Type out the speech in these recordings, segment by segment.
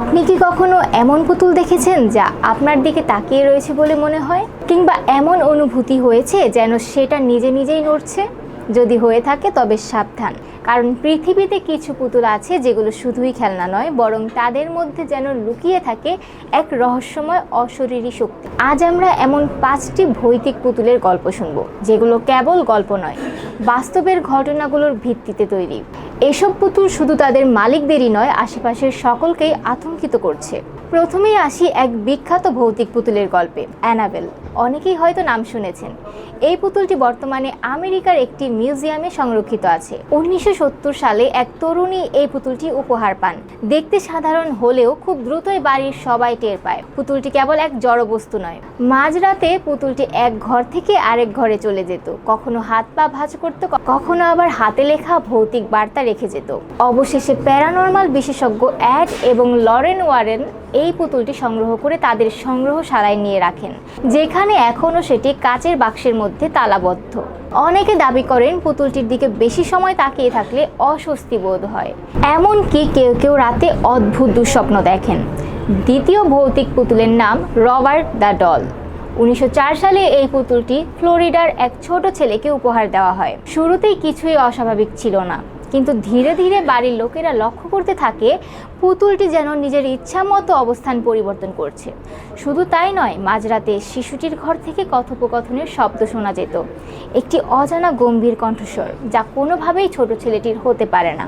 আপনি কি কখনো এমন পুতুল দেখেছেন যা আপনার দিকে তাকিয়ে রয়েছে বলে মনে হয়? কিংবা এমন অনুভূতি হয়েছে যেন সেটা নিজে নিজেই নড়ছে? যদি হয়ে থাকে, তবে সাবধান। কারণ পৃথিবীতে কিছু পুতুল আছে যেগুলো শুধুই খেলনা নয়, বরং তাদের মধ্যে যেন লুকিয়ে থাকে এক রহস্যময় অশরীরী শক্তি। আজ আমরা এমন পাঁচটি ভৌতিক পুতুলের গল্প শুনব, যেগুলো কেবল গল্প নয় বাস্তবের ঘটনাগুলোর ভিত্তিতে তৈরি। এসব পুতুল শুধু তাদের মালিকদেরই নয়, আশেপাশের সকলকেই আতঙ্কিত করছে। প্রথমেই আসি এক বিখ্যাত ভৌতিক পুতুলের গল্পে, অ্যানাবেল। অনেকেই হয়তো নাম শুনেছেন। এই পুতুলটি বর্তমানে আমেরিকার একটি মিউজিয়ামে সংরক্ষিত আছে। উনিশশো সত্তর সালে এক তরুণী এই পুতুলটি উপহার পান। দেখতে সাধারণ হলেও খুব দ্রুতই বাড়ির সবাই টের পায়। পুতুলটি কেবল এক জড়বস্তু নয়। মাঝরাতে পুতুলটি এক ঘর থেকে আরেক ঘরে চলে যেত। কখনো হাত পা ভাঁজ করতো কখনো আবার হাতে লেখা ভৌতিক বার্তা রেখে যেত। অবশেষে প্যারানর্মাল বিশেষজ্ঞ অ্যাড এবং লরেন ওয়ারেন এই পুতুলটি সংগ্রহ করে তাদের সংগ্রহশালায় নিয়ে রাখেন, যেখানে এখনও সেটি কাচের বাক্সের মধ্যে তালাবদ্ধ। অনেকে দাবি করেন পুতুলটির দিকে বেশি সময় তাকিয়ে থাকলে অস্বস্তি বোধ হয়। এমনকি কেউ কেউ রাতে অদ্ভুত দুঃস্বপ্ন দেখেন। দ্বিতীয় ভৌতিক পুতুলের নাম রবার্ট দ্য ডল। উনিশশো চার সালে এই পুতুলটি ফ্লোরিডার এক ছোট ছেলেকে উপহার দেওয়া হয়। শুরুতেই কিছুই অস্বাভাবিক ছিল না। কিন্তু ধীরে ধীরে বাড়ির লোকেরা লক্ষ্য করতে থাকে, পুতুলটি যেন নিজের ইচ্ছা মতো অবস্থান পরিবর্তন করছে। শুধু তাই নয়, মাঝরাতে শিশুটির ঘর থেকে কথোপকথনের শব্দ শোনা যেত। একটি অজানা গম্ভীর কণ্ঠস্বর, যা কোনোভাবেই ছোট ছেলেটির হতে পারে না।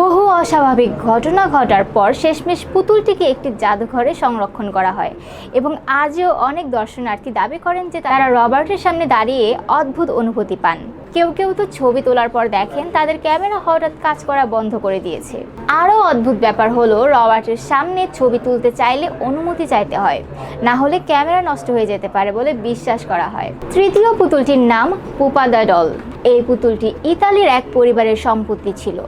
বহু অস্বাভাবিক ঘটনা ঘটার পর শেষমেশ পুতুলটিকে একটি জাদুঘরে সংরক্ষণ করা হয় এবং আজও অনেক দর্শনার্থী দাবি করেন যে তারা রবার্টের সামনে দাঁড়িয়ে অদ্ভুত অনুভূতি পান। কেউ কেউ তো ছবি তোলার পর দেখেন তাদের ক্যামেরা হঠাৎ কাজ করা বন্ধ করে দিয়েছে। আরও অদ্ভুত ব্যাপার হলো, রবার্টের সামনে ছবি তুলতে চাইলে অনুমতি চাইতে হয়। না হলে ক্যামেরা নষ্ট হয়ে যেতে পারে বলে বিশ্বাস করা হয়। তৃতীয় পুতুলটির নাম পুপাদা ডল। এই পুতুলটি ইতালির এক পরিবারের সম্পত্তি ছিল।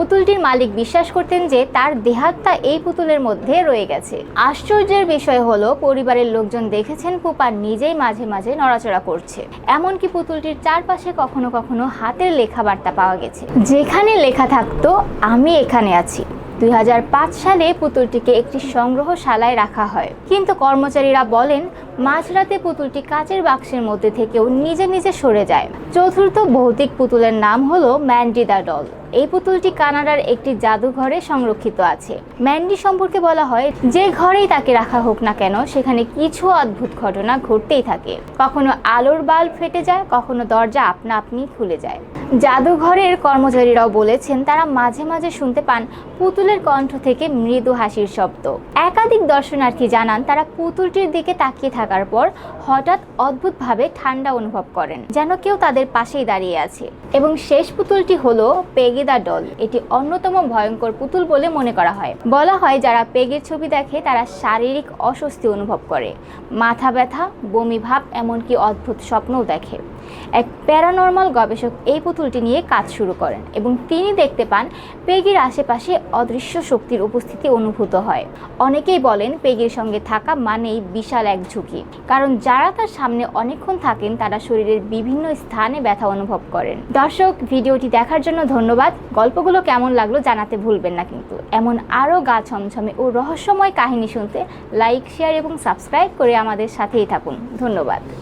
পুতুলটির মালিক বিশ্বাস করতেন যে তার দেহাত্মা এই পুতুলের মধ্যে রয়ে গেছে। আশ্চর্যের বিষয় হলো, পরিবারের লোকজন দেখেছেন পুপা নিজেই মাঝে মাঝে নড়াচড়া করছে। এমনকি পুতুলটির চারপাশে কখনো কখনো হাতের লেখা বার্তা পাওয়া গেছে। যেখানে লেখা থাকতো, আমি এখানে আছি। দুই হাজার পাঁচ সালে পুতুলটিকে একটি সংগ্রহশালায় রাখা হয়। কিন্তু কর্মচারীরা বলেন মাঝরাতে পুতুলটি কাচের বাক্সের মধ্যে থেকেও নিজে নিজে সরে যায়। চতুর্থ ভৌতিক পুতুলের নাম হলো ম্যান্ডি ডল। এই পুতুলটি কানাডার একটি জাদুঘরে সংরক্ষিত আছে। ম্যান্ডি সম্পর্কে বলা হয়, যে ঘরেই তাকে রাখা হোক না কেন, সেখানে কিছু অদ্ভুত ঘটনা ঘটতেই থাকে। কখনো আলোর বাল্ব ফেটে যায়, কখনো দরজা আপনা আপনি খুলে যায়। জাদুঘরের কর্মচারীরাও বলেছেন, তারা মাঝে মাঝে শুনতে পান পুতুলের কণ্ঠ থেকে মৃদু হাসির শব্দ। একাধিক দর্শনার্থী জানান, তারা পুতুলটির দিকে তাকিয়ে থাকার পর হঠাৎ অদ্ভুতভাবে ঠান্ডা অনুভব করেন, যেন কেউ তাদের পাশেই দাঁড়িয়ে আছে। এবং শেষ পুতুলটি হলো পেগিদা ডল। এটি অন্যতম ভয়ঙ্কর পুতুল বলে মনে করা হয়। বলা হয় যারা পেগের ছবি দেখে তারা শারীরিক অস্বস্তি অনুভব করে। মাথা ব্যথা, বমি ভাব, এমনকি অদ্ভুত স্বপ্নও দেখে। এক প্যারানর্মাল গবেষক এই পুতুলটি নিয়ে কাজ শুরু করেন এবং তিনি দেখতে পান পেগির আশেপাশে অদৃশ্য শক্তির উপস্থিতি অনুভূত হয়। অনেকেই বলেন পেগির সঙ্গে থাকা মানেই বিশাল এক ঝুঁকি। কারণ যারা তার সামনে অনেকক্ষণ থাকেন, তারা শরীরের বিভিন্ন স্থানে ব্যথা অনুভব করেন। দর্শক, ভিডিওটি দেখার জন্য ধন্যবাদ। গল্পগুলো কেমন লাগল জানাতে ভুলবেন না কিন্তু। এমন আরও গা ছমছমে ও রহস্যময় কাহিনী শুনতে, লাইক, শেয়ার এবং সাবস্ক্রাইব করে আমাদের সাথেই থাকুন। ধন্যবাদ।